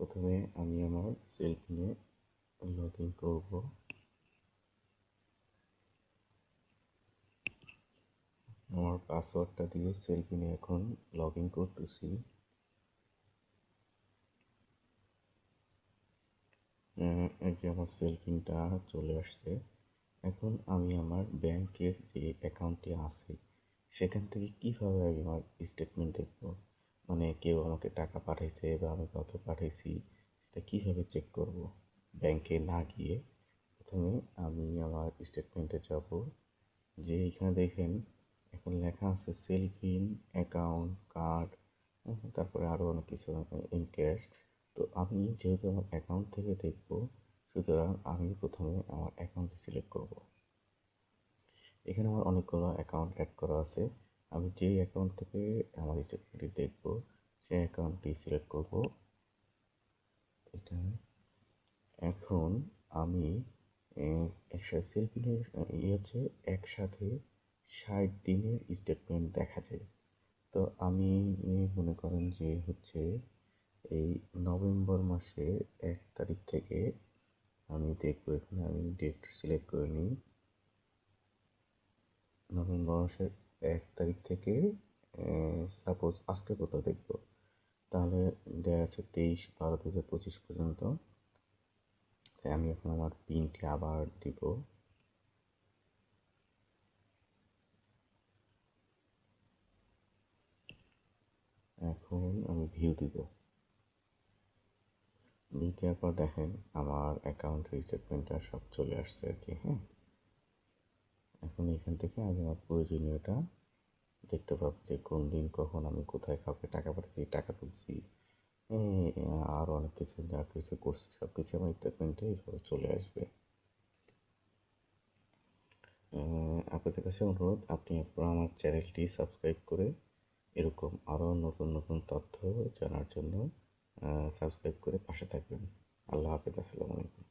প্রথমে আমি আমার সেলফ নিয়ে লগ ইন করব। আমার পাসওয়ার্ডটা দিয়ে সেলফিনে এখন লগ ইন করতেছি এই যে আমার সেলফিনটা চলে আসছে। এখন আমি আমার ব্যাংকের যে অ্যাকাউন্টটি আছে, সেখান থেকে কীভাবে আমি আমার স্টেটমেন্ট দেখব? মানে কেউ আমাকে টাকা পাঠাইছে বা আমি কাউকে পাঠাইছি, সেটা কীভাবে চেক করব? ব্যাংকে না গিয়ে প্রথমে আমি আমার স্টেটমেন্টে যাব, যে এখানে দেখেন, এখন লেখা আছে সেলফিন অ্যাকাউন্ট কার্ড তারপরে আরও অনেক কিছু ইন ক্যাশ তো আমি যেহেতু আমার অ্যাকাউন্ট থেকে দেখব, সুতরাং আমি প্রথমে আমার অ্যাকাউন্টটি সিলেক্ট করব। এখানে আমার অনেকগুলো অ্যাকাউন্ট অ্যাড করা আছে। আমি যেই অ্যাকাউন্ট থেকে আমার স্টেটমেন্টটি দেখব, সেই অ্যাকাউন্টটি সিলেক্ট করব। এটা এখন আমি একসাথে সেলফিনের ইয়ে হচ্ছে একসাথে ষাট দিনের স্টেটমেন্ট দেখা যায়। তো আমি মনে করেন যে হচ্ছে এই নভেম্বর মাসের এক তারিখ থেকে আমি দেখব এখানে, আমি ডেট সিলেক্ট করে নিই। নভেম্বর মাসের এক তারিখ থেকে সাপোজ আজকে কোথাও দেখব। তাহলে দেওয়া আছে তেইশ বারো থেকে পঁচিশ পর্যন্ত। তাই আমি এখন আমার পিনটি আবার দিব। এখন আমি ভিউ দিব। ভিউ দেওয়ার পর দেখেন আমার অ্যাকাউন্টের স্টেটমেন্টটা সব চলে আসছে আর কি হ্যাঁ? এখন এখান থেকে আমি আমার প্রয়োজনীয়টা দেখতে পাবো যে কোন দিন কখন আমি কোথায় কাউকে টাকা পাঠাচ্ছি টাকা তুলছি আর অনেক কিছু, যা কিছু করছি সব কিছু আমার স্টেটমেন্টে এইভাবে চলে আসবে। আপনাদের কাছে অনুরোধ, আপনি আমার চ্যানেলটি সাবস্ক্রাইব করে এরকম আরও নতুন নতুন তথ্য জানার জন্য সাবস্ক্রাইব করে পাশে থাকবেন। আল্লাহ হাফেজ, আসসালামু আলাইকুম।